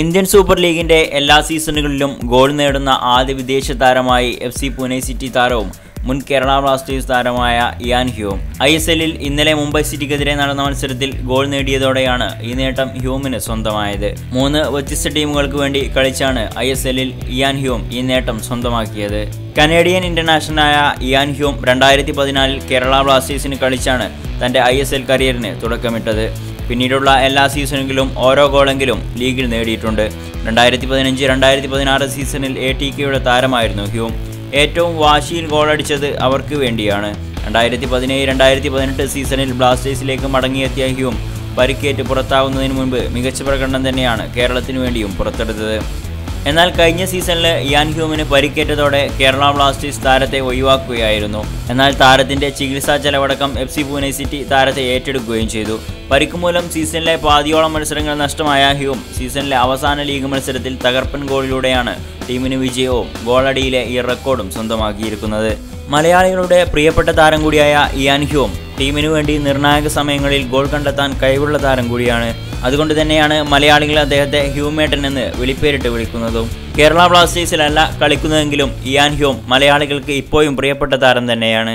Indian super ലീഗിന്റെ എല്ലാ സീസണുകളിലും goal നേടുന്ന ആദ്യ വിദേശ താരമായി എഫ് സി പൂനെ സിറ്റി താരവും മുൻ കേരള ബ്ലാസ്റ്റേഴ്സ് താരമായ ഇയാൻ ഹ്യൂം. ഐ എസ് എല്ലിൽ ഇന്നലെ മുംബൈ സിറ്റിക്കെതിരെ നടന്ന മത്സരത്തിൽ ഗോൾ നേടിയതോടെയാണ് ഈ നേട്ടം ഹ്യൂമിന് സ്വന്തമായത്. മൂന്ന് വ്യത്യസ്ത ടീമുകൾക്ക് വേണ്ടി കളിച്ചാണ് ഐ എസ് എല്ലിൽ ഇയാൻ ഹ്യൂം ഈ നേട്ടം സ്വന്തമാക്കിയത്. കനേഡിയൻ ഇന്റർനാഷണലായ ഇയാൻ ഹ്യൂം രണ്ടായിരത്തി പതിനാലിൽ കേരള ബ്ലാസ്റ്റേഴ്സിന് കളിച്ചാണ് തന്റെ ഐ എസ് എൽ കരിയറിന് തുടക്കമിട്ടത്. പിന്നീടുള്ള എല്ലാ സീസണുകളിലും ഓരോ ഗോളെങ്കിലും ലീഗിൽ നേടിയിട്ടുണ്ട്. രണ്ടായിരത്തി പതിനഞ്ച് രണ്ടായിരത്തി പതിനാറ് സീസണിൽ എ ടി കെയുടെ താരമായിരുന്നു ഹ്യൂം. ഏറ്റവും വാശിയിൽ ഗോളടിച്ചത് അവർക്ക് വേണ്ടിയാണ്. രണ്ടായിരത്തി പതിനേഴ് രണ്ടായിരത്തി പതിനെട്ട് സീസണിൽ ബ്ലാസ്റ്റേഴ്സിലേക്ക് മടങ്ങിയെത്തിയ ഹ്യൂം പരിക്കേറ്റ് പുറത്താവുന്നതിന് മുൻപ് മികച്ച പ്രകടനം തന്നെയാണ് കേരളത്തിനു വേണ്ടിയും പുറത്തെടുത്തത്. എന്നാൽ കഴിഞ്ഞ സീസണിൽ ഇയാൻ ഹ്യൂമിന് പരിക്കേറ്റതോടെ കേരള ബ്ലാസ്റ്റേഴ്സ് താരത്തെ ഒഴിവാക്കുകയായിരുന്നു. എന്നാൽ താരത്തിന്റെ ചികിത്സാ ചെലവടക്കം എഫ് സി പൂനെ സിറ്റി താരത്തെ ഏറ്റെടുക്കുകയും ചെയ്തു. പരിക്ക് മൂലം സീസണിലെ പാതിയോളം മത്സരങ്ങൾ നഷ്ടമായ ഹ്യൂം സീസണിലെ അവസാന ലീഗ് മത്സരത്തിൽ തകർപ്പൻ ഗോളിലൂടെയാണ് ടീമിന് വിജയവും ഗോളടിയിലെ ഈ റെക്കോർഡും സ്വന്തമാക്കിയിരിക്കുന്നത്. മലയാളികളുടെ പ്രിയപ്പെട്ട താരം കൂടിയായ ഇയാൻ ഹ്യൂം ടീമിനു വേണ്ടി നിർണായക സമയങ്ങളിൽ ഗോൾ കണ്ടെത്താൻ കഴിവുള്ള താരം കൂടിയാണ്. അതുകൊണ്ട് തന്നെയാണ് മലയാളികൾ അദ്ദേഹത്തെ ഹ്യൂമേട്ടൻ എന്ന് വിളിപ്പേരിട്ട് വിളിക്കുന്നതും. കേരള ബ്ലാസ്റ്റേഴ്സിലല്ല കളിക്കുന്നതെങ്കിലും ഇയാൻ ഹ്യൂം മലയാളികൾക്ക് ഇപ്പോഴും പ്രിയപ്പെട്ട താരം തന്നെയാണ്.